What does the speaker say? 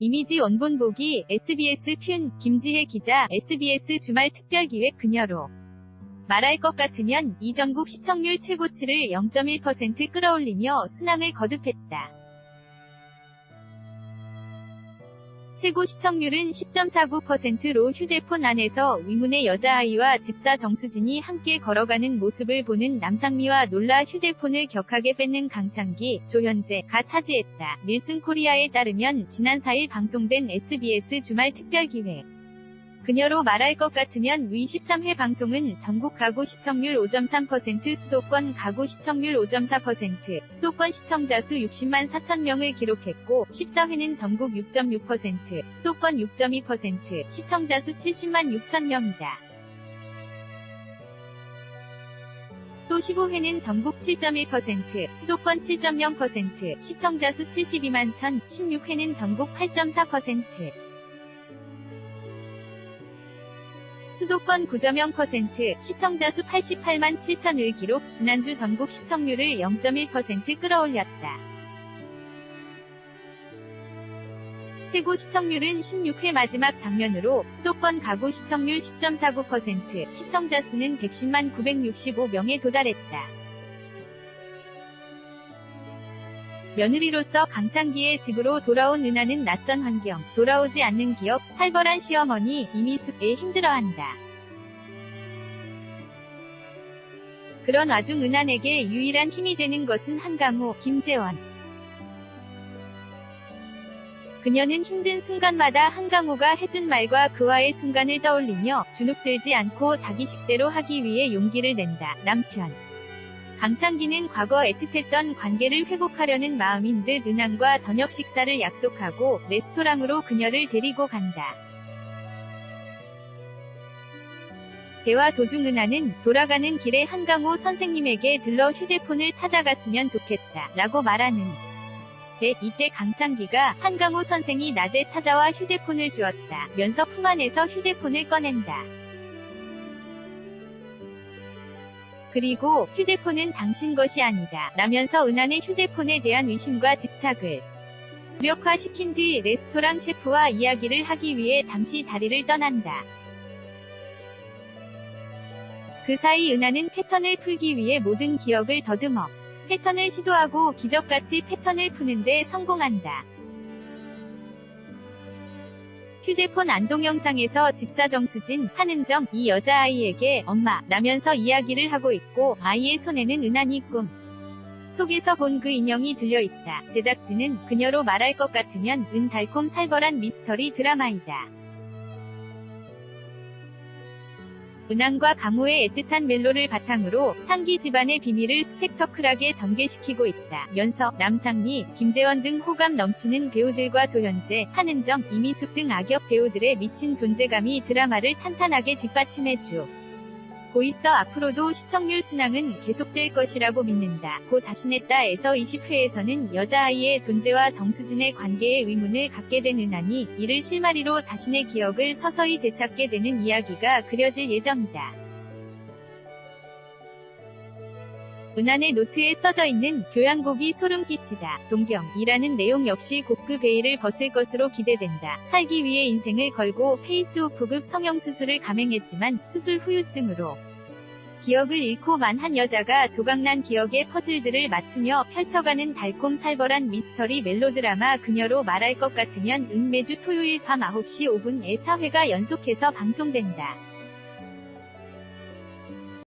이미지 원본 보기 SBS 튠 김지혜 기자 SBS 주말 특별기획 그녀로 말할 것 같으면 이 전국 시청률 최고치를 0.1% 끌어올리며 순항을 거듭했다. 최고 시청률은 10.49%로 휴대폰 안에서 위문의 여자아이와 집사 정수진이 함께 걸어가는 모습을 보는 남상미와 놀라 휴대폰을 격하게 뺏는 강창기, 조현재가 차지했다. 닐슨 코리아에 따르면 지난 4일 방송된 SBS 주말 특별기획 그녀로 말할 것 같으면 위 13회 방송은 전국 가구 시청률 5.3% 수도권 가구 시청률 5.4% 수도권 시청자 수 60만 4천 명을 기록했고 14회는 전국 6.6% 수도권 6.2% 시청자 수 70만 6천 명이다. 또 15회는 전국 7.1%, 수도권 7.0%, 시청자 수 72만 1000, 16회는 전국 8.4%. 수도권 9.0%, 시청자 수 88만 7천을 기록, 지난주 전국 시청률을 0.1% 끌어올렸다. 최고 시청률은 16회 마지막 장면으로 수도권 가구 시청률 10.49%, 시청자 수는 110만 965명에 도달했다. 며느리로서 강창기의 집으로 돌아온 은하는 낯선 환경, 돌아오지 않는 기억, 살벌한 시어머니 이미숙에 힘들어한다. 그런 와중 은한에게 유일한 힘이 되는 것은 한강호, 김재원. 그녀는 힘든 순간마다 한강호가 해준 말과 그와의 순간을 떠올리며 주눅들지 않고 자기 식대로 하기 위해 용기를 낸다. 남편. 강창기는 과거 애틋했던 관계를 회복하려는 마음인 듯 은한과 저녁 식사를 약속하고 레스토랑으로 그녀를 데리고 간다. 대화 도중 은하는 돌아가는 길에 한강호 선생님에게 들러 휴대폰을 찾아갔으면 좋겠다. 라고 말하는 데 이때 강창기가 한강호 선생이 낮에 찾아와 휴대폰을 주었다. 면서 품 안에서 휴대폰을 꺼낸다. 그리고 휴대폰은 당신 것이 아니다. 라면서 은한의 휴대폰에 대한 의심과 집착을 무력화시킨 뒤 레스토랑 셰프와 이야기를 하기 위해 잠시 자리를 떠난다. 그 사이 은하는 패턴을 풀기 위해 모든 기억을 더듬어 패턴을 시도하고 기적같이 패턴을 푸는데 성공한다. 휴대폰 안동 영상에서 집사 정수진, 한은정, 이 여자아이에게 엄마, 라면서 이야기를 하고 있고 아이의 손에는 은한이 꿈. 속에서 본 그 인형이 들려있다. 제작진은 그녀로 말할 것 같으면 은 달콤 살벌한 미스터리 드라마이다. 은한과 강호의 애틋한 멜로를 바탕으로 창기 집안의 비밀을 스펙터클하게 전개시키고 있다. 면서, 남상미, 김재원 등 호감 넘치는 배우들과 조현재, 한은정, 이미숙 등 악역 배우들의 미친 존재감이 드라마를 탄탄하게 뒷받침해주. 고 있어 앞으로도 시청률 순항은 계속될 것이라고 믿는다. 고 자신했다에서 20회에서는 여자아이의 존재와 정수진의 관계에 의문을 갖게 된 은한이 이를 실마리로 자신의 기억을 서서히 되찾게 되는 이야기가 그려질 예정이다. 은한의 노트에 써져 있는 교양곡이 소름 끼치다. 동경이라는 내용 역시 고급 베일을 벗을 것으로 기대된다. 살기 위해 인생을 걸고 페이스오프급 성형수술을 감행했지만 수술 후유증으로 기억을 잃고 만한 여자가 조각난 기억의 퍼즐들을 맞추며 펼쳐가는 달콤 살벌한 미스터리 멜로드라마 그녀로 말할 것 같으면 은 매주 토요일 밤 9시 5분에 4회가 연속해서 방송된다.